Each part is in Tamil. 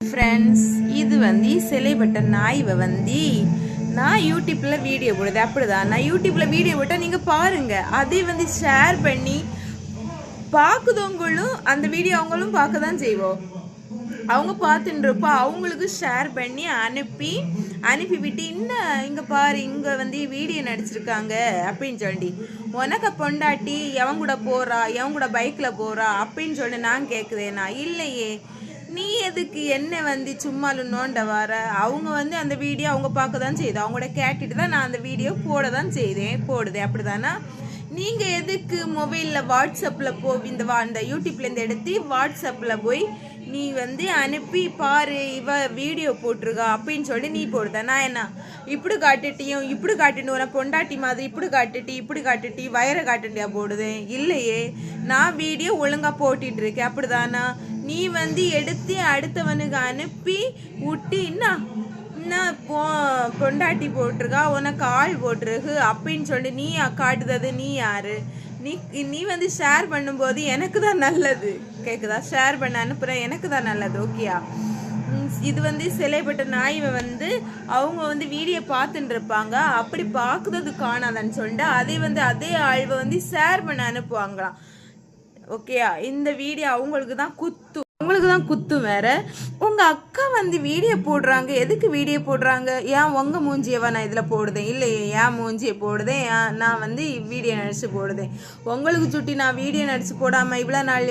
ஃப்ரெண்ட்ஸ் இது வந்து சிலைப்பட்ட நாய்வை வந்து நான் யூடியூப்பில் வீடியோ போடுது அப்படிதான். நான் யூடியூப்பில் வீடியோ போட்டால் நீங்கள் பாருங்கள் அதே வந்து ஷேர் பண்ணி பார்க்குதவங்களும் அந்த வீடியோ அவங்களும் பார்க்க தான் செய்வோம். அவங்க பார்த்துட்டுருப்போ அவங்களுக்கு ஷேர் பண்ணி அனுப்பி அனுப்பி விட்டு இன்னும் இங்கே பாரு இங்கே வந்து வீடியோ நடிச்சிருக்காங்க அப்படின்னு சொல்லி. உனக்கு பொண்டாட்டி எவன் கூட போகிறா எவன் கூட பைக்கில் போகிறா அப்படின்னு சொல்லி நான் கேட்குதேனா இல்லையே நீ எதுக்கு என்ன வந்து சும்மா நோண்ட வர? அவங்க வந்து அந்த வீடியோ அவங்க பார்க்க தான் செய்யுது. அவங்களோட கேட்டுட்டு தான் நான் அந்த வீடியோ போட தான் செய்தேன். போடுதேன் அப்படிதானா? நீங்கள் எதுக்கு மொபைலில் வாட்ஸ்அப்பில் போ இந்த வா- அந்த யூடியூப்லேருந்து எடுத்து வாட்ஸ்அப்பில் போய் நீ வந்து அனுப்பி பாரு இவ வீடியோ போட்டிருக்கா அப்படின்னு சொல்லி நீ போடுத நான் என்ன? இப்படி காட்டுட்டியும் இப்படி காட்டுட்டு உன பொண்டாட்டி மாதிரி இப்படி காட்டுட்டி இப்படி காட்டுட்டி வயரை காட்டுட்டியா போடுதேன் இல்லையே. நான் வீடியோ ஒழுங்கா போட்டுட்டு இருக்கேன். அப்படிதானா? நீ வந்து எடுத்து அடுத்தவனுக்கு அனுப்பி விட்டு என்ன போ பொண்டாட்டி போட்டிருக்கா? உனக்கு ஆள் போட்டிருக்கு. அப்படின்னு சொல்லிட்டு நீ காட்டுறது நீ யாரு? நீ நீ வந்து ஷேர் பண்ணும்போது எனக்கு தான் நல்லது. கேட்குதா ஷேர் பண்ண அனுப்புற எனக்கு தான் நல்லது. ஓகேயா ம், இது வந்து சிலைப்பட்ட நாய்வை வந்து அவங்க வந்து வீடியோ பார்த்துட்டு இருப்பாங்க. அப்படி பார்க்குறது காணாதன்னு சொல்லிட்டு அதை வந்து அதே ஆழ்வை வந்து ஷேர் பண்ண அனுப்புவாங்களாம். ஓகேயா இந்த வீடியோ அவங்களுக்கு தான் குத்து. உங்களுக்கு தான் குத்து வேற. உங்க அக்கா வந்து வீடியோ போடுறாங்க. எதுக்கு வீடியோ போடுறாங்க? ஏன் உங்க மூஞ்சியவா நான் இதுல போடுதேன். இல்லையே ஏன் மூஞ்சியை போடுதேன். ஏன் நான் வந்து வீடியோ நடிச்சு போடுதேன். உங்களுக்கு சுட்டி நான் வீடியோ நடிச்சு போடாம இவ்வளோ நாள்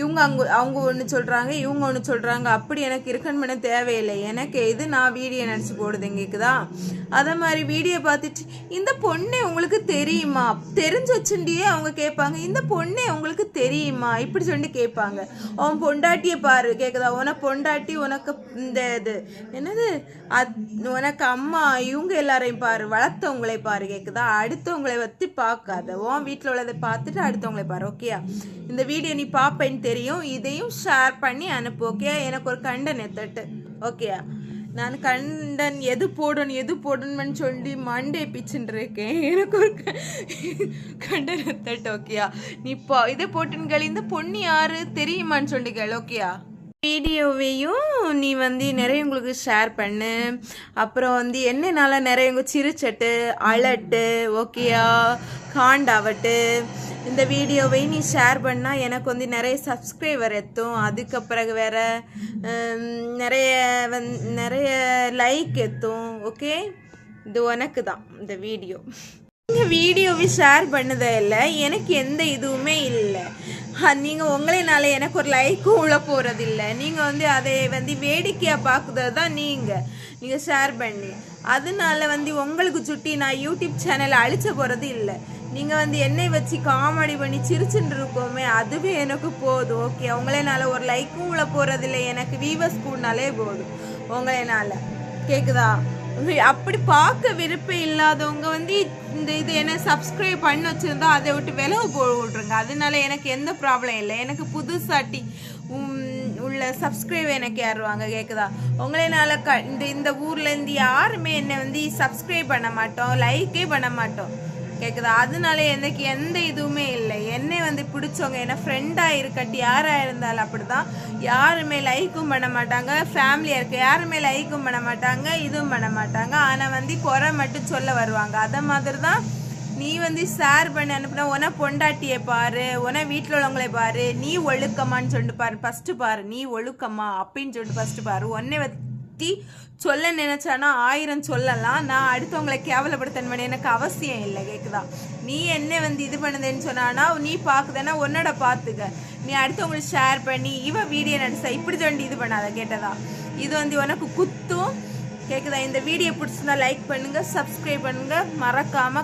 இவங்க அங்க அவங்க ஒன்று சொல்றாங்க இவங்க ஒன்று சொல்றாங்க. அப்படி எனக்கு இருக்கணும் பண்ண தேவையில்லை. எனக்கு இது நான் வீடியோ நடிச்சு போடுதேன் கேக்குதா? அதே மாதிரி வீடியோ பார்த்துட்டு இந்த பொண்ணே உங்களுக்கு தெரியுமா? தெரிஞ்சு வச்சுட்டியே அவங்க கேட்பாங்க? இந்த பொண்ணே உங்களுக்கு தெரியுமா? இப்படி சொல்லிட்டு கேட்பாங்க. அவன் பொண்டாட்டியை பாரு கேக்குதா? உன பொண்டாட்டி உனக்கு இந்த இது. என்னது? அத் உனக்கு அம்மா இவங்க எல்லாரையும் பாரு வளர்த்தவங்களை பாரு கேக்குதா? அடுத்தவங்களை பத்தி பார்க்காத உன் வீட்டில் உள்ளதை பார்த்துட்டு அடுத்தவங்களை பாரு ஓகேயா இந்த வீடியோ நீ பார்ப்பேன்னு தெரியும். இதையும் ஷேர் பண்ணி அனுப்பு ஓகே எனக்கு ஒரு கண்டன் எத்தட்டு ஓகேயா நான் கண்டன் எது போடணும் எது போடணும்னு சொல்லி மண்டே பிச்சுட்டு இருக்கேன் எனக்கு ஒரு க- கண்டன் ஓகேயா நீ பா இதை போட்டுன்னு இந்த பொண்ணு யாரு? தெரியுமான்னு சொல்லி கேள் ஓகேயா வீடியோவையும் நீ வந்து நிறைய உங்களுக்கு ஷேர் பண்ணு. அப்புறம் வந்து என்னனால நிறைய உங்க சிரிச்சட்டு அலட்டு ஓகேயா காண்டாவட்டு. இந்த வீடியோவை நீ ஷேர் பண்ணால் எனக்கு வந்து நிறைய சப்ஸ்கிரைபர் எத்தும். அதுக்கு பிறகு வேற நிறைய வந் நிறைய லைக் எத்தும். ஓகே இது உனக்கு தான் இந்த வீடியோ. இந்த வீடியோவை ஷேர் பண்ணதே இல்லை எனக்கு எந்த இதுவுமே இல்லை. நீங்கள் உங்களைனால எனக்கு ஒரு லைக்கும் உள்ள போகிறதில்ல நீங்கள் வந்து அதை வந்து வேடிக்கையாக பார்க்குறது தான் நீங்கள் நீங்கள் ஷேர் பண்ணி. அதனால வந்து உங்களுக்கு சுட்டி நான் யூடியூப் சேனலை அழிச்ச போகிறது இல்லை. நீங்கள் வந்து என்னை வச்சு காமெடி பண்ணி சிரிச்சுட்டு இருக்கோமே அதுவே எனக்கு போதும். ஓகே உங்களைனால ஒரு லைக்கும் உள்ள போகிறதில்ல எனக்கு வீவர்ஸ் கூடனாலே போதும். உங்களைனால. கேட்குதா அப்படி பார்க்க விருப்பம் இல்லாதவங்க வந்து இந்த இது என்ன சப்ஸ்கிரைப் பண்ணி வச்சிருந்தா அதை விட்டு விலகு போட விட்ருங்க அதனால எனக்கு எந்த ப்ராப்ளம் இல்லை. எனக்கு புதுசாட்டி உள்ள சப்ஸ்கிரைப் எனக்கு ஏறுவாங்க கேட்குதா உங்களைனால க இந்த இந்த ஊர்லேருந்து யாருமே என்னை வந்து சப்ஸ்கிரைப் பண்ண மாட்டோம் லைக்கே பண்ண மாட்டோம். கேட்குது அதனால எனக்கு எந்த இதுவுமே இல்லை. என்னை வந்து பிடிச்சவங்க ஏன்னா ஃப்ரெண்டாக இருக்கட்டு யாராக இருந்தாலும் அப்படிதான். யாருமே லைக்கும் பண்ண மாட்டாங்க. ஃபேமிலியாக இருக்க யாருமே லைக்கும் பண்ண மாட்டாங்க இதுவும் பண்ண மாட்டாங்க. ஆனால் வந்து குறை மட்டும் சொல்ல வருவாங்க. அதை மாதிரி தான் நீ வந்து ஷேர் பண்ணி அனுப்புனா உன பொண்டாட்டியை பாரு உன வீட்டில் உள்ளவங்களை பாரு. நீ ஒழுக்கமான்னு சொல்லிட்டு பாரு. ஃபஸ்ட்டு பாரு நீ ஒழுக்கமா அப்படின்னு சொல்லிட்டு ஃபஸ்ட்டு பாரு. உன்னை பற்றி சொல்ல நினச்சானா ஆயிரம் சொல்லலாம். நான் அடுத்தவங்களை கேவலப்படுத்தணும் எனக்கு அவசியம் இல்லை. கேட்குதா நீ என்ன வந்து இது பண்ணுதுன்னு சொன்னானா நீ பார்க்குதுன்னா உன்னோட பார்த்துக்க. நீ அடுத்தவங்களுக்கு ஷேர் பண்ணி இவ வீடியோ நடிச்சா இப்படி சொல்லி இது பண்ணாத. கேட்டதா? இது வந்து உனக்கு குத்தும். கேட்குதா இந்த வீடியோ பிடிச்சிருந்தா லைக் பண்ணுங்கள் சப்ஸ்கிரைப் பண்ணுங்கள் மறக்காமல்